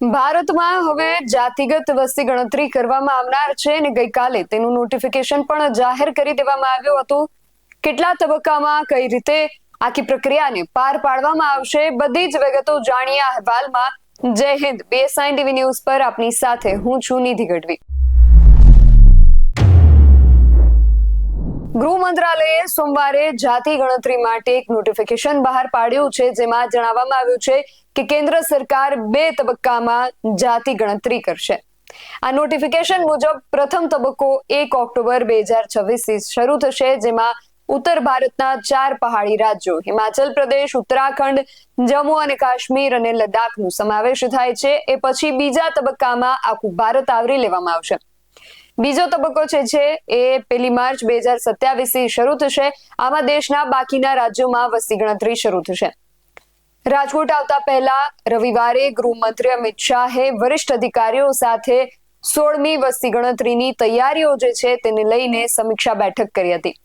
ભારતમાં હવે જાતિગત વસ્તી ગણતરી કરવામાં આવનાર છે અને ગઈકાલે તેનું નોટિફિકેશન પણ જાહેર કરી દેવામાં આવ્યું હતું. કેટલા તબક્કામાં કઈ રીતે આખી પ્રક્રિયાને પાર પાડવામાં આવશે બધી જ વિગતો જાણીએ અહેવાલમાં. જય હિન્દ બીએસઆઈ ટીવી ન્યૂઝ પર આપની સાથે હું છું નિધિ ગઢવી. ગૃહ મંત્રાલયે સોમવારે જાતિ ગણતરી માટે એક નોટિફિકેશન બહાર પાડ્યું છે, જેમાં જણાવવામાં આવ્યું છે કે કેન્દ્ર સરકાર બે તબક્કામાં જાતિ ગણતરી કરશે. આ નોટિફિકેશન મુજબ પ્રથમ તબક્કો એક ઓક્ટોબર બે હજાર છવ્વીસથી શરૂ થશે, જેમાં ઉત્તર ભારતના ચાર પહાડી રાજ્યો, હિમાચલ પ્રદેશ, ઉત્તરાખંડ, જમ્મુ અને કાશ્મીર અને લદ્દાખનો સમાવેશ થાય છે. એ પછી બીજા તબક્કામાં આખું ભારત આવરી લેવામાં આવશે. બીજો તબક્કો છે જે એ પેલી માર્ચ બે હજાર સત્યાવીસથી શરૂ થશે. આમાં દેશના બાકીના રાજ્યોમાં વસ્તી ગણતરી શરૂ થશે. રાજકોટ આવતા પહેલા રવિવારે ગૃહમંત્રી અમિત શાહે વરિષ્ઠ અધિકારીઓ સાથે સોળમી વસ્તી ગણતરીની તૈયારીઓ જે છે તેને લઈને સમીક્ષા બેઠક કરી હતી.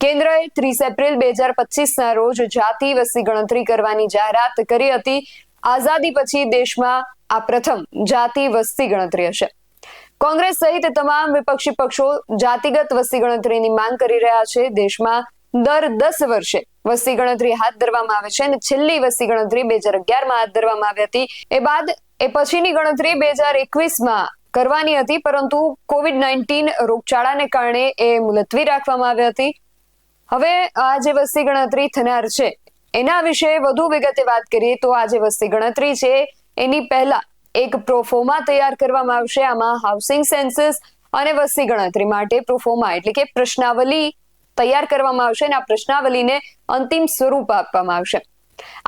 કેન્દ્રએ ત્રીસ એપ્રિલ બે હજાર પચીસના રોજ જાતિ વસ્તી ગણતરી કરવાની જાહેરાત કરી હતી. આઝાદી પછી દેશમાં આ પ્રથમ જાતિ વસ્તી ગણતરી હશે. કોંગ્રેસ સહિત તમામ વિપક્ષી પક્ષો જાતિગત વસ્તી ગણતરીની માંગ કરી રહ્યા છે. દેશમાં દર દસ વર્ષે વસ્તી ગણતરી હાથ ધરવામાં આવે છે અને છેલ્લી વસ્તી ગણતરી બે હજાર અગિયારમાં હાથ ધરવામાં આવી હતી. એ બાદ એ પછીની ગણતરી બે હજાર એકવીસમાં કરવાની હતી, પરંતુ કોવિડ નાઇન્ટીન રોગચાળાને કારણે એ મુલતવી રાખવામાં આવી હતી. હવે આ જે વસ્તી ગણતરી થનાર છે, એના વિશે વધુ વિગતે વાત કરીએ તો આ જે વસ્તી ગણતરી છે, એની પહેલા એક પ્રોફોમા તૈયાર કરવામાં આવશે. આમાં હાઉસિંગ સેન્સસ અને વસ્તી ગણતરી માટે પ્રોફોમા એટલે કે પ્રશ્નાવલી તૈયાર કરવામાં આવશે અને આ પ્રશ્નાવલીને અંતિમ સ્વરૂપ આપવામાં આવશે.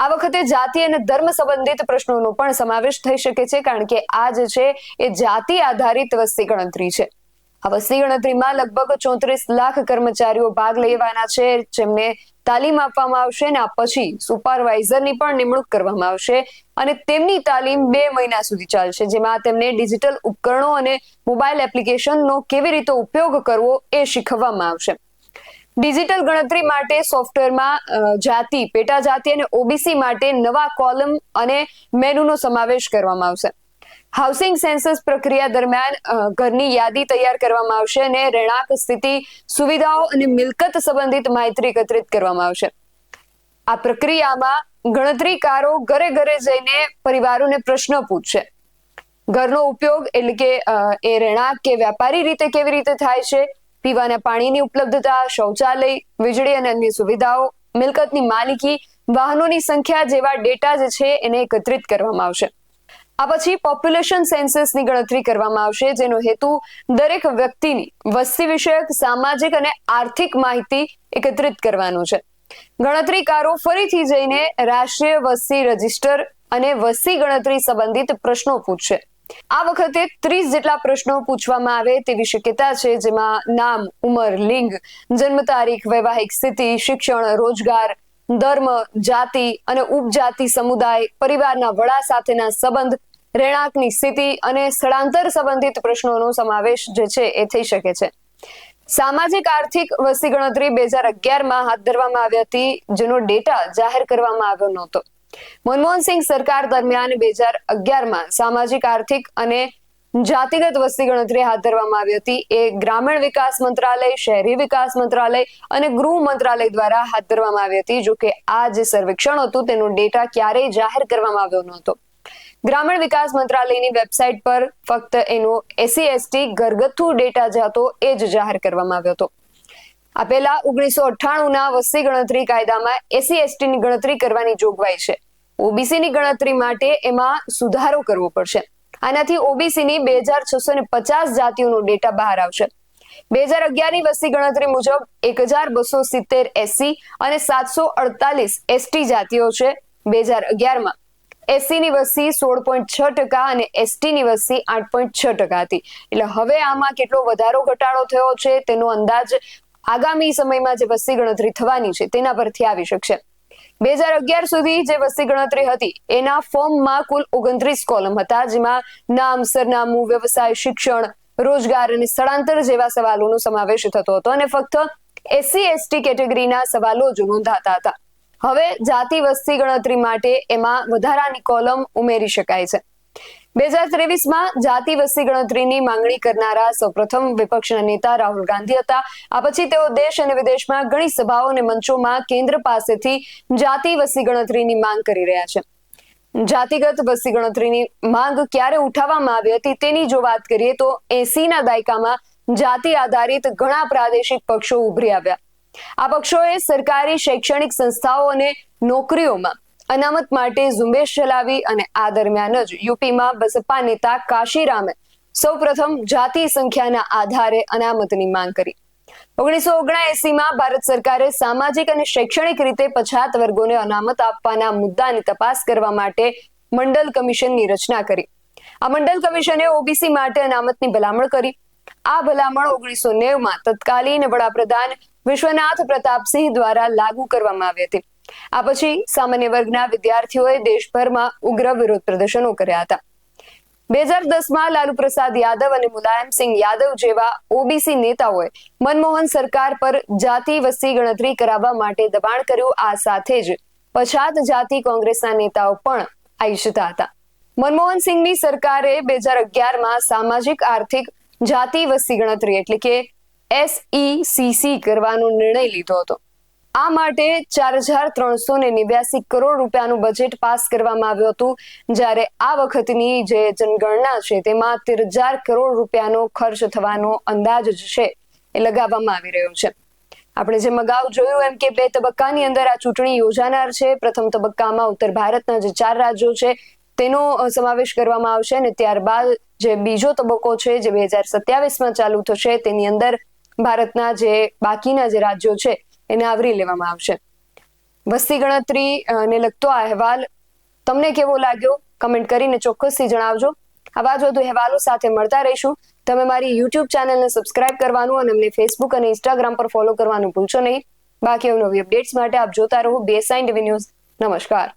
આ વખતે જાતિ અને ધર્મ સંબંધિત પ્રશ્નોનો પણ સમાવેશ થઈ શકે છે, કારણ કે આ જે છે એ જાતિ આધારિત વસ્તી ગણતરી છે. આ વસ્તી ગણતરીમાં લગભગ ચોત્રીસ લાખ કર્મચારીઓ ભાગ લેવાના છે, જેમને તાલીમ આપવામાં આવશે અને આ પછી સુપરવાઇઝરની પણ નિમણૂક કરવામાં આવશે અને તેમની તાલીમ બે મહિના સુધી ચાલશે, જેમાં તેમને ડિજિટલ ઉપકરણો અને મોબાઈલ એપ્લિકેશનનો કેવી રીતે ઉપયોગ કરવો એ શીખવવામાં આવશે. ડિજિટલ ગણતરી માટે સોફ્ટવેરમાં જાતિ, પેટા જાતિ અને ઓબીસી માટે નવા કોલમ અને મેનુનો સમાવેશ કરવામાં આવશે. હાઉસિંગ સેન્સસ પ્રક્રિયા દરમિયાન ઘરની યાદી તૈયાર કરવામાં આવશે અને રહેણાંક, સ્થિતિ, સુવિધાઓ અને મિલકત સંબંધિત માહિતી એકત્રિત કરવામાં આવશે. આ પ્રક્રિયામાં ગણતરીકારો ઘરે ઘરે જઈને પરિવારોને પ્રશ્ન પૂછશે. ઘરનો ઉપયોગ એટલે કે એ રહેણાંક કે વ્યાપારી રીતે કેવી રીતે થાય છે, પીવાના પાણીની ઉપલબ્ધતા, શૌચાલય, વીજળી અને અન્ય સુવિધાઓ, મિલકતની માલિકી, વાહનોની સંખ્યા જેવા ડેટા જે છે એને એકત્રિત કરવામાં આવશે. આ પછી પોપ્યુલેશન સેન્સસની ગણતરી કરવામાં આવશે, જેનો હેતુ દરેક વ્યક્તિની વસ્તી વિષયક, સામાજિક અને આર્થિક માહિતી એકત્રિત કરવાનો છે. ગણતરીકારો ફરીથી જઈને રાષ્ટ્રીય વસ્તી રજિસ્ટર અને વસ્તી ગણતરી સંબંધિત પ્રશ્નો પૂછશે. આ વખતે ત્રીસ જેટલા પ્રશ્નો પૂછવામાં આવે તેવી શક્યતા છે, જેમાં નામ, ઉંમર, લિંગ, જન્મ તારીખ, વૈવાહિક સ્થિતિ, શિક્ષણ, રોજગાર, ધર્મ, જાતિ અને ઉપજાતિ સમુદાય, પરિવારના વડા સાથેના સંબંધ રહેણાંકની સ્થિતિ અને સ્થળાંતર સંબંધિત પ્રશ્નોનો સમાવેશ જે છે એ થઈ શકે છે. સામાજિક આર્થિક વસ્તી ગણતરી બે હજાર અગિયારમાં હાથ ધરવામાં આવી હતી, જેનો ડેટા જાહેર કરવામાં આવ્યો નહોતો. મનમોહનસિંહ સરકાર દરમિયાન બે હજાર અગિયારમાં સામાજિક આર્થિક અને જાતિગત વસ્તી ગણતરી હાથ ધરવામાં આવી હતી. એ ગ્રામીણ વિકાસ મંત્રાલય, શહેરી વિકાસ મંત્રાલય અને ગૃહ મંત્રાલય દ્વારા હાથ ધરવામાં આવી હતી જો કે આ જે સર્વેક્ષણ હતું તેનો ડેટા ક્યારેય જાહેર કરવામાં આવ્યો નહોતો. ગ્રામીણ વિકાસ મંત્રાલયની વેબસાઇટ પર ફક્ત એનો એસસી એસટી ઘરગથ્થુ ડેટા જે એ જ જાહેર કરવામાં આવ્યો હતો. આ પહેલા ઓગણીસો અઠ્ઠાણું ના વસ્તી ગણતરી કાયદામાં એસસી એસટીની ગણતરી કરવાની જોગવાઈ છે. ઓબીસીની ગણતરી માટે એમાં સુધારો કરવો પડશે. આનાથી ઓબીસી ની બે હજાર છસો ને પચાસ જાતિઓનો ડેટા બહાર આવશે. બે હજાર અગિયારની વસ્તી ગણતરી મુજબ એક હજાર બસો સિત્તેર એસસી અને સાતસો અડતાલીસ એસટી જાતિઓ છે બે હજાર અગિયારમાં. એસસી ની વસ્તી સોળ પોઈન્ટ છ ટકા અને એસટી ની વસ્તી આઠ પોઈન્ટ છ ટકા હતી. એટલે હવે આમાં કેટલો વધારો ઘટાડો થયો છે તેનો અંદાજ આગામી સમયમાં જે વસ્તી ગણતરી થવાની છે તેના પરથી આવી શકશે. બે હજાર અગિયાર સુધી જે વસ્તી ગણતરી હતી એના ફોર્મમાં કુલ ઓગણત્રીસ કોલમ હતા, જેમાં નામ, સરનામું, વ્યવસાય, શિક્ષણ, રોજગાર અને સ્થળાંતર જેવા સવાલોનો સમાવેશ થતો હતો અને ફક્ત એસસી, એસટી કેટેગરીના સવાલો જ નોંધાતા હતા. હવે જાતિ વસ્તી ગણતરી માટે એમાં વધારાની કોલમ ઉમેરી શકાય છે. બે હજાર ત્રેવીસમાં જાતિ વસ્તી ગણતરીની માંગણી કરનારા સૌપ્રથમ વિપક્ષના નેતા રાહુલ ગાંધી હતા. આ પછી તેઓ દેશ અને વિદેશમાં ઘણી સભાઓ અને મંચોમાં કેન્દ્ર પાસેથી જાતિ વસ્તી ગણતરીની માંગ કરી રહ્યા છે. જાતિગત વસ્તી ગણતરીની માંગ ક્યારે ઉઠાવવામાં આવી હતી તેની જો વાત કરીએ તો એસીના દાયકામાં જાતિ આધારિત ઘણા પ્રાદેશિક પક્ષો ઉભરી આવ્યા. આ પક્ષોએ સરકારી શૈક્ષણિક સંસ્થાઓ અને નોકરીઓમાં અનામત માટે ઝુંબેશ ચલાવી અને આ દરમિયાન જ યુપીમાં બસપા નેતા કાશીરામે સૌપ્રથમ જાતિ સંખ્યાના આધારે અનામતની માંગ કરી. ઓગણીસો ઓગણએસીમાં ભારત સરકારે સામાજિક અને શૈક્ષણિક રીતે પછાત વર્ગોને અનામત આપવાના મુદ્દાની તપાસ કરવા માટે મંડલ કમિશનની રચના કરી. આ મંડલ કમિશને ઓબીસી માટે અનામતની ભલામણ કરી. આ ભલામણ ઓગણીસો નેવમાં તત્કાલીન વડાપ્રધાન વિશ્વનાથ પ્રતાપસિંહ દ્વારા લાગુ કરવામાં આવી હતી. આ પછી સામાન્ય વર્ગના વિદ્યાર્થીઓએ દેશભરમાં ઉગ્ર વિરોધ પ્રદર્શનો કર્યા હતા. બે હજાર દસમાં લાલુ પ્રસાદ યાદવ અને મુલાયમસિંહ યાદવ જેવા ઓબીસી નેતાઓએ મનમોહન સરકાર પર જાતિ વસ્તી ગણતરી કરાવવા માટે દબાણ કર્યું. આ સાથે જ પછાત જાતિ કોંગ્રેસના નેતાઓ પણ આ ઈચ્છતા હતા. મનમોહન સિંહની સરકારે બે હજાર અગિયારમાં સામાજિક, આર્થિક જાતિ વસ્તી ગણતરી એટલે કે એસઈસીસી કરવાનો નિર્ણય લીધો હતો. આ માટે ચાર હજાર ત્રણસો ને નેવ્યાસી કરોડ રૂપિયાનું બજેટ પાસ કરવામાં આવ્યું હતું. જ્યારે આ વખતની જે જનગણના છે તેમાં તેર હજાર કરોડ રૂપિયાનો ખર્ચ થવાનો અંદાજ છે એ લગાવવામાં આવી રહ્યો છે. આપણે જેમ અગાઉ જોયું એમ કે બે તબક્કાની અંદર આ ચૂંટણી યોજાનાર છે. પ્રથમ તબક્કામાં ઉત્તર ભારતના જે ચાર રાજ્યો છે તેનો સમાવેશ કરવામાં આવશે અને ત્યારબાદ જે બીજો તબક્કો છે, જે બે હજાર સત્યાવીસમાં ચાલુ થશે, તેની અંદર ભારતના જે બાકીના જે રાજ્યો છે, એને આવરી લેવામાં આવશે. વસ્તી ગણતરી ને લગતો આ અહેવાલ તમને કેવો લાગ્યો? કમેન્ટ કરીને ચોક્કસથી જણાવજો. આવા જ વધુ અહેવાલો સાથે મળતા રહીશું. તમે મારી યુટ્યુબ ચેનલને સબસ્ક્રાઇબ કરવાનું અને અમને ફેસબુક અને ઇન્સ્ટાગ્રામ પર ફોલો કરવાનું ભૂલશો નહીં. બાકી નવી અપડેટ્સ માટે આપ જોતા રહો બેસાઇન ટીવી ન્યૂઝ. નમસ્કાર.